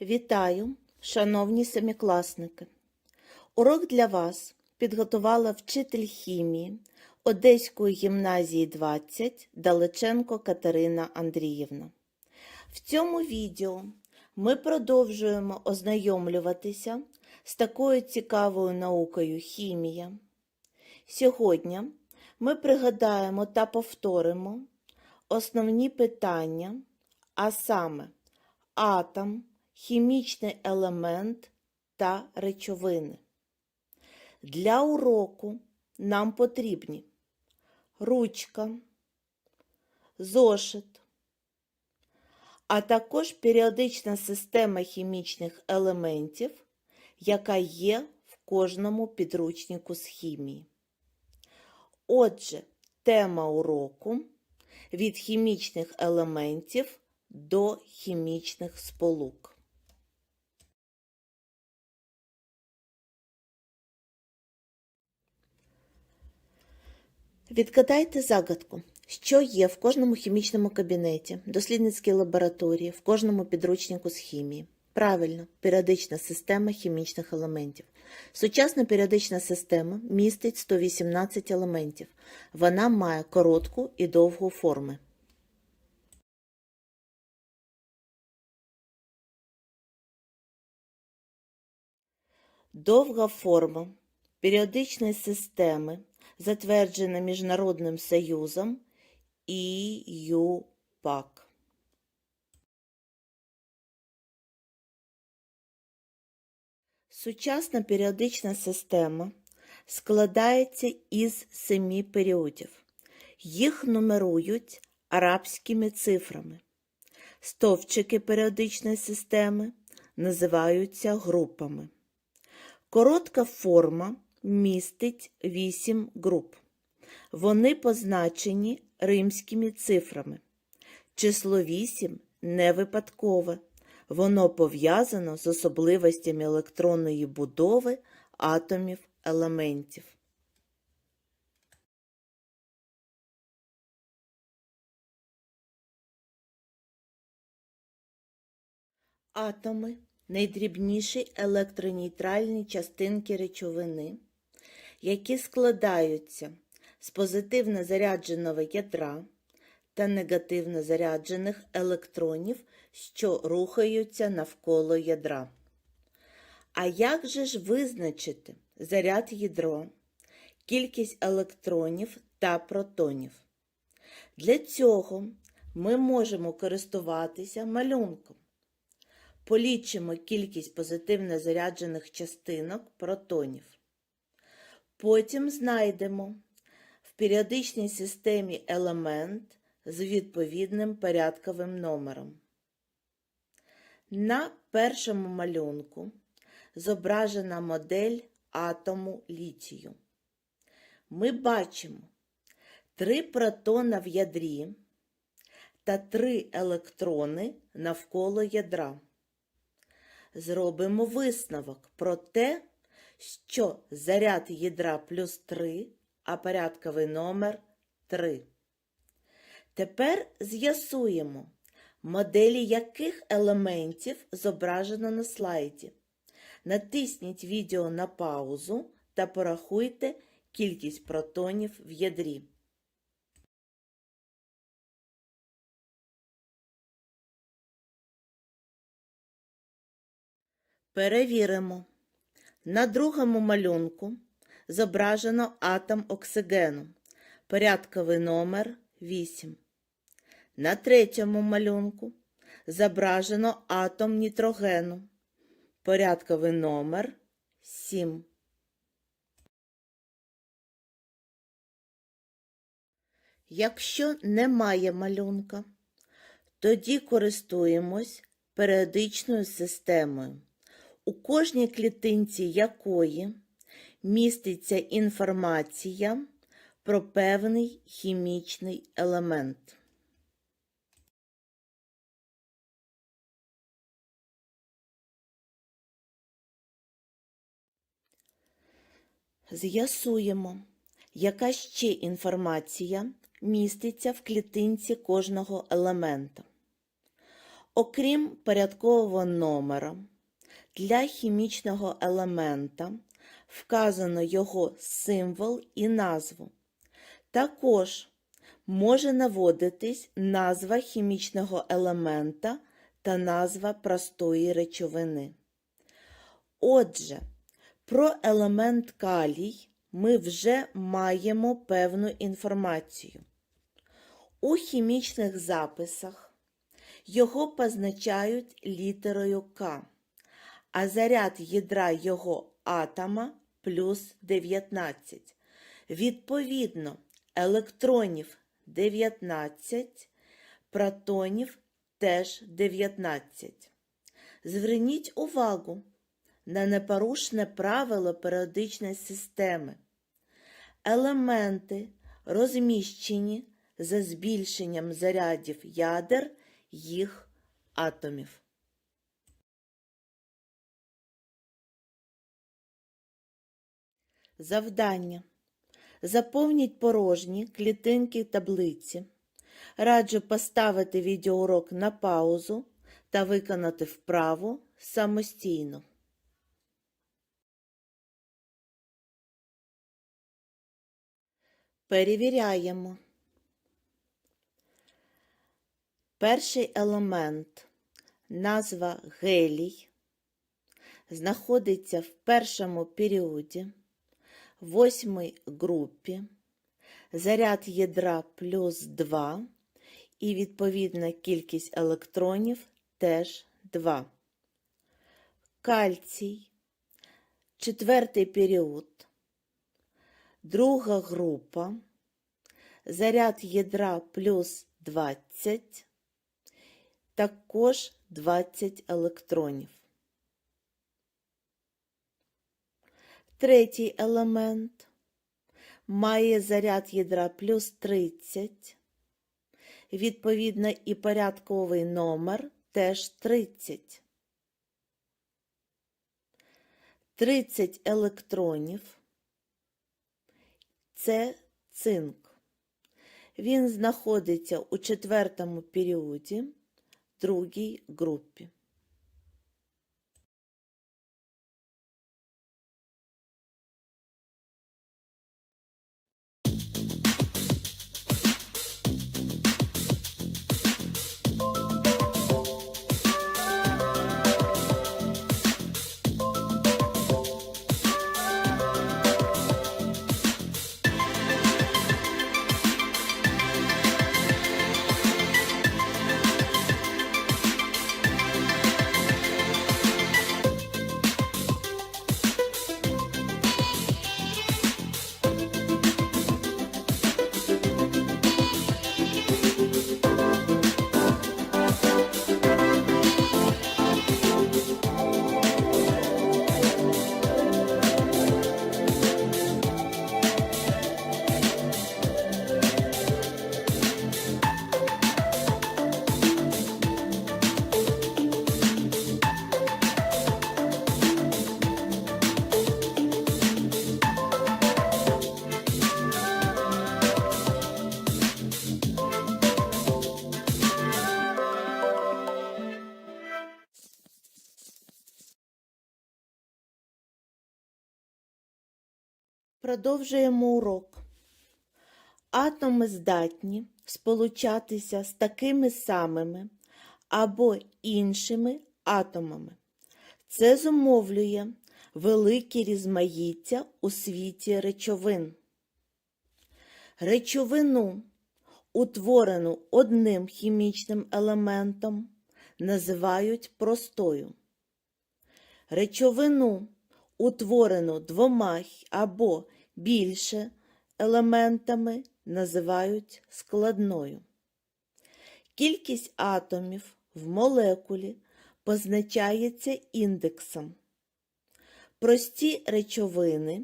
Вітаю, шановні семикласники! Урок для вас підготувала вчитель хімії Одеської гімназії 20 Далеченко Катерина Андріївна. В цьому відео ми продовжуємо ознайомлюватися з такою цікавою наукою хімія. Сьогодні ми пригадаємо та повторимо основні питання, а саме атом, хімічний елемент та речовини. Для уроку нам потрібні ручка, зошит, а також періодична система хімічних елементів, яка є в кожному підручнику з хімії. Отже, тема уроку від хімічних елементів до хімічних сполук. Відгадайте загадку, що є в кожному хімічному кабінеті, дослідницькій лабораторії, в кожному підручнику з хімії. Правильно, періодична система хімічних елементів. Сучасна періодична система містить 118 елементів. Вона має коротку і довгу форми. Довга форма періодичної системи затверджена Міжнародним Союзом ІЮПАК. Сучасна періодична система складається із семи періодів. Їх нумерують арабськими цифрами. Стовпчики періодичної системи називаються групами. Коротка форма містить 8 груп. Вони позначені римськими цифрами. Число 8 не випадкове. Воно пов'язано з особливостями електронної будови атомів елементів. Атоми найдрібніші електронейтральні частинки речовини, які складаються з позитивно зарядженого ядра та негативно заряджених електронів, що рухаються навколо ядра. А як же ж визначити заряд ядра, кількість електронів та протонів? Для цього ми можемо користуватися малюнком. Полічимо кількість позитивно заряджених частинок протонів. Потім знайдемо в періодичній системі елемент з відповідним порядковим номером. На першому малюнку зображена модель атому літію. Ми бачимо три протона в ядрі та три електрони навколо ядра. Зробимо висновок про те, що заряд ядра плюс 3, а порядковий номер 3. Тепер з'ясуємо, моделі яких елементів зображено на слайді. Натисніть відео на паузу та порахуйте кількість протонів в ядрі. Перевіримо. На другому малюнку зображено атом оксигену, порядковий номер 8. На третьому малюнку зображено атом нітрогену, порядковий номер 7. Якщо немає малюнка, тоді користуємось періодичною системою у кожній клітинці якої міститься інформація про певний хімічний елемент. З'ясуємо, яка ще інформація міститься в клітинці кожного елемента. Окрім порядкового номера, для хімічного елемента вказано його символ і назву. Також може наводитись назва хімічного елемента та назва простої речовини. Отже, про елемент калій ми вже маємо певну інформацію. У хімічних записах його позначають літерою К, а заряд ядра його атома плюс 19. Відповідно, електронів 19, протонів теж 19. Зверніть увагу на непорушне правило періодичної системи. Елементи розміщені за збільшенням зарядів ядер їх атомів. Завдання. Заповніть порожні клітинки таблиці. Раджу поставити відеоурок на паузу та виконати вправу самостійно. Перевіряємо. Перший елемент, назва гелій, знаходиться в першому періоді, восьмій групі, заряд ядра плюс 2 і відповідна кількість електронів теж 2. Кальцій, четвертий період, друга група, заряд ядра плюс 20, також 20 електронів. Третій елемент має заряд ядра плюс 30, відповідно і порядковий номер теж 30. 30 електронів це цинк. Він знаходиться у четвертому періоді, другій групі. Продовжуємо урок. Атоми здатні сполучатися з такими самими або іншими атомами. Це зумовлює велике різмаїття у світі речовин. Речовину, утворену одним хімічним елементом, називають простою. Речовину, утворену двома або більше елементами, називають складною. Кількість атомів в молекулі позначається індексом. Прості речовини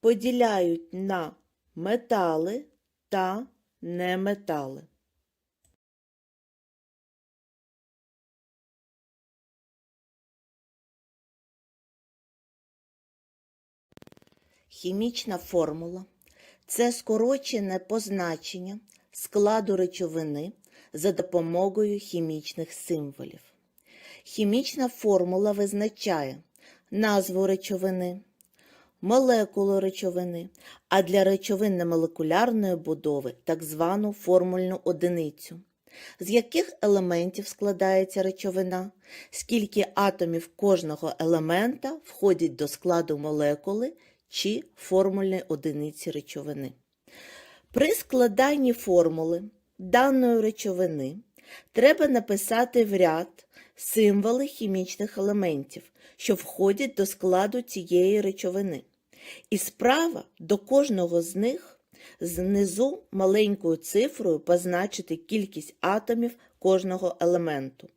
поділяють на метали та неметали. Хімічна формула це скорочене позначення складу речовини за допомогою хімічних символів. Хімічна формула визначає назву речовини, молекулу речовини, а для речовин немолекулярної будови так звану формульну одиницю. З яких елементів складається речовина, скільки атомів кожного елемента входять до складу молекули чи формульної одиниці речовини. При складанні формули даної речовини треба написати в ряд символи хімічних елементів, що входять до складу цієї речовини. І справа до кожного з них знизу маленькою цифрою позначити кількість атомів кожного елементу.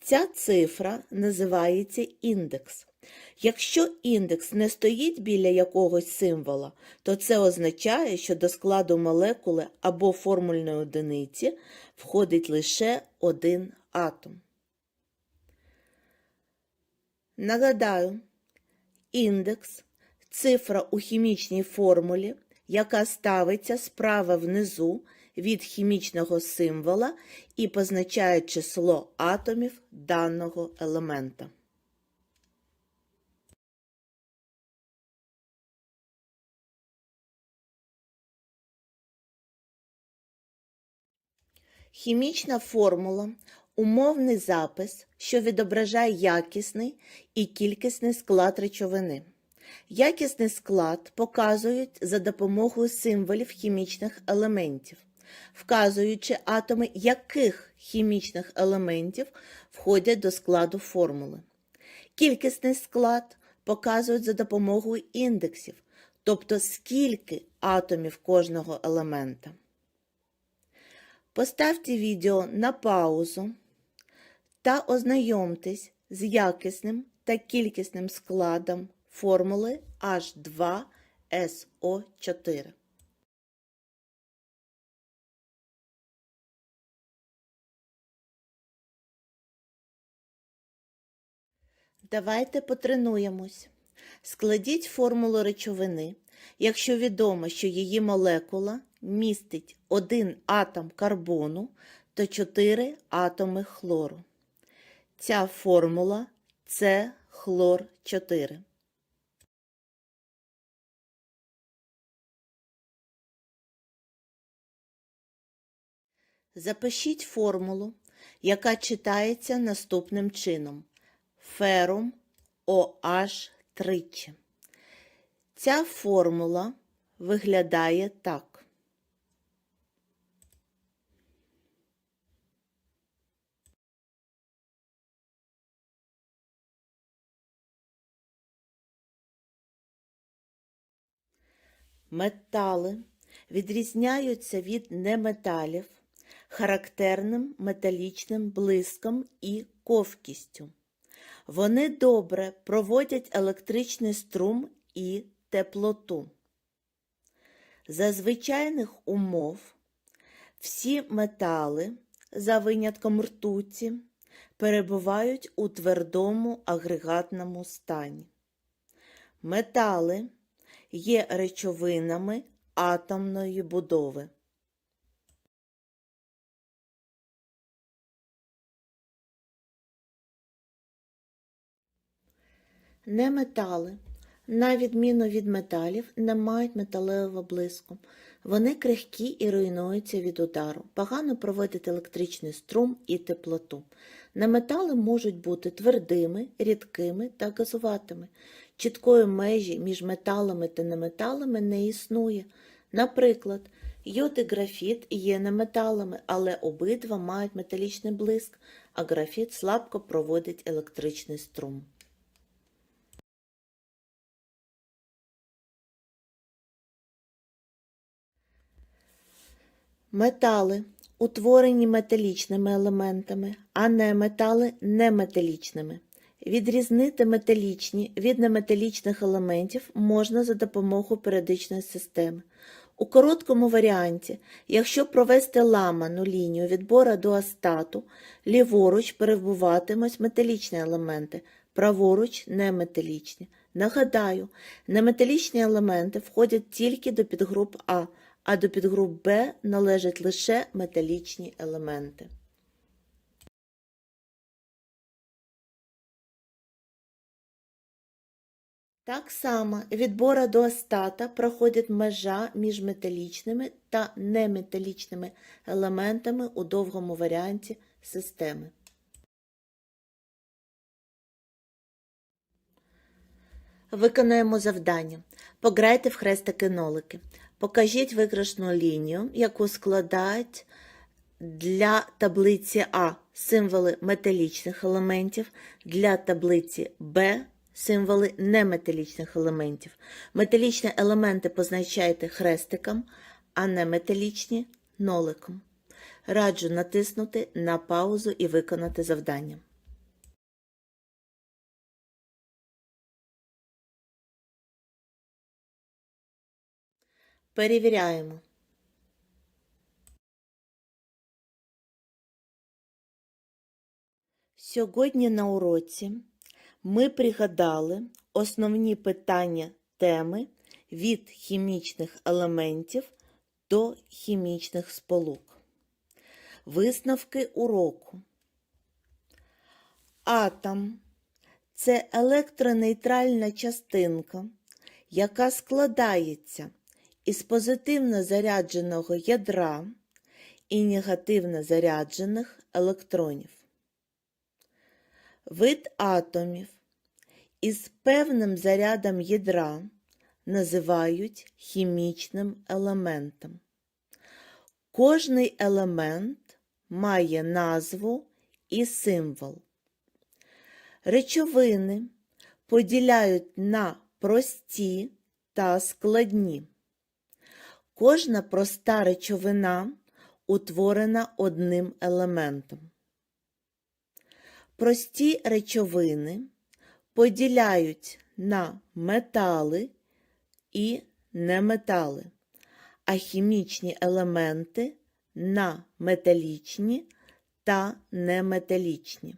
Ця цифра називається індекс. Якщо індекс не стоїть біля якогось символа, то це означає, що до складу молекули або формульної одиниці входить лише один атом. Нагадаю, індекс цифра у хімічній формулі, яка ставиться справа внизу від хімічного символа і позначає число атомів даного елемента. Хімічна формула умовний запис, що відображає якісний і кількісний склад речовини. Якісний склад показують за допомогою символів хімічних елементів, вказуючи атоми яких хімічних елементів входять до складу формули. Кількісний склад показують за допомогою індексів, тобто скільки атомів кожного елемента. Поставте відео на паузу та ознайомтесь з якісним та кількісним складом формули H2SO4. Давайте потренуємось. Складіть формулу речовини, якщо відомо, що її молекула містить один атом карбону та 4 атоми хлору. Ця формула це хлор 4. Запишіть формулу, яка читається наступним чином: ферум OH тричі. Ця формула виглядає так. Метали відрізняються від неметалів характерним металічним блиском і ковкістю. Вони добре проводять електричний струм і теплоту. За звичайних умов всі метали, за винятком ртуті, перебувають у твердому агрегатному стані. Метали є речовинами атомної будови. Неметали, на відміну від металів, не мають металевого блиску. Вони крихкі і руйнуються від удару, погано проводять електричний струм і теплоту. Неметали можуть бути твердими, рідкими та газуватими. Чіткої межі між металами та неметалами не існує. Наприклад, йод і графіт є неметалами, але обидва мають металічний блиск, а графіт слабко проводить електричний струм. Метали утворені металічними елементами, а неметали неметалічними. Відрізнити металічні від неметалічних елементів можна за допомогою періодичної системи. У короткому варіанті, якщо провести ламану лінію від бора до астату, ліворуч перебуватимуть металічні елементи, праворуч неметалічні. Нагадаю, неметалічні елементи входять тільки до підгруп А, а до підгруп Б належать лише металічні елементи. Так само від бора до остата проходить межа між металічними та неметалічними елементами у довгому варіанті системи. Виконуємо завдання. Пограйте в хрестики-нолики. Покажіть викрашну лінію, яку складають для таблиці А символи металічних елементів, для таблиці Б символи неметалічних елементів. Металічні елементи позначайте хрестиком, а неметалічні ноликом. Раджу натиснути на паузу і виконати завдання. Перевіряємо. Сьогодні на уроці ми пригадали основні питання теми від хімічних елементів до хімічних сполук. Висновки уроку. Атом це електронейтральна частинка, яка складається із позитивно зарядженого ядра і негативно заряджених електронів. Вид атомів із певним зарядом ядра називають хімічним елементом. Кожний елемент має назву і символ. Речовини поділяють на прості та складні. Кожна проста речовина утворена одним елементом. Прості речовини поділяють на метали і неметали, а хімічні елементи на металічні та неметалічні.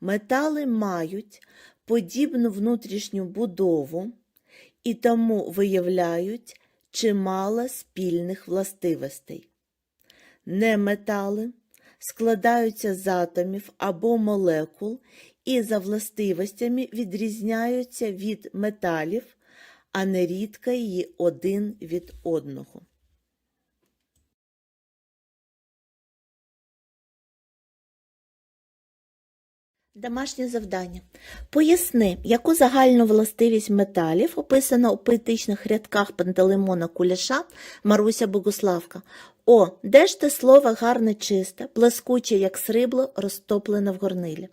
Метали мають подібну внутрішню будову і тому виявляють чимало спільних властивостей. Неметали складаються з атомів або молекул і за властивостями відрізняються від металів, а нерідко її один від одного. Домашнє завдання. Поясни, яку загальну властивість металів описано у поетичних рядках Пантелеймона Куляша Маруся Богуславка. О, де ж те слово гарне чисте, блискуче, як срибло, розтоплене в горнилі.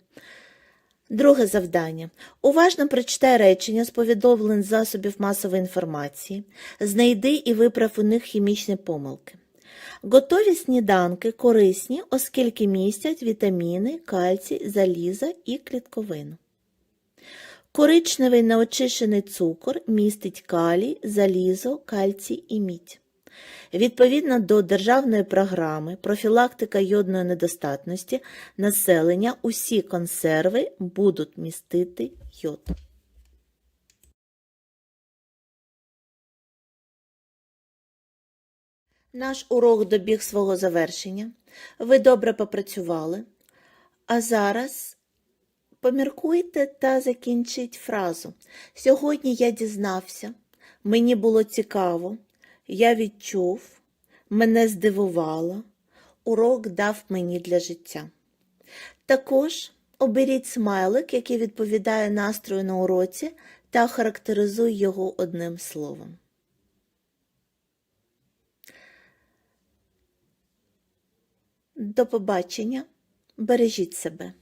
Друге завдання. Уважно прочитай речення з повідомлень засобів масової інформації, знайди і виправ у них хімічні помилки. Готові сніданки корисні, оскільки містять вітаміни, кальцій, заліза і клітковину. Коричневий неочищений цукор містить калій, залізо, кальцій і мідь. Відповідно до державної програми профілактика йодної недостатності населення усі консерви будуть містити йод. Наш урок добіг свого завершення. Ви добре попрацювали. А зараз поміркуйте та закінчіть фразу. Сьогодні я дізнався, мені було цікаво, я відчув, мене здивувало, урок дав мені для життя. Також оберіть смайлик, який відповідає настрою на уроці, та характеризуй його одним словом. До побачення. Бережіть себе.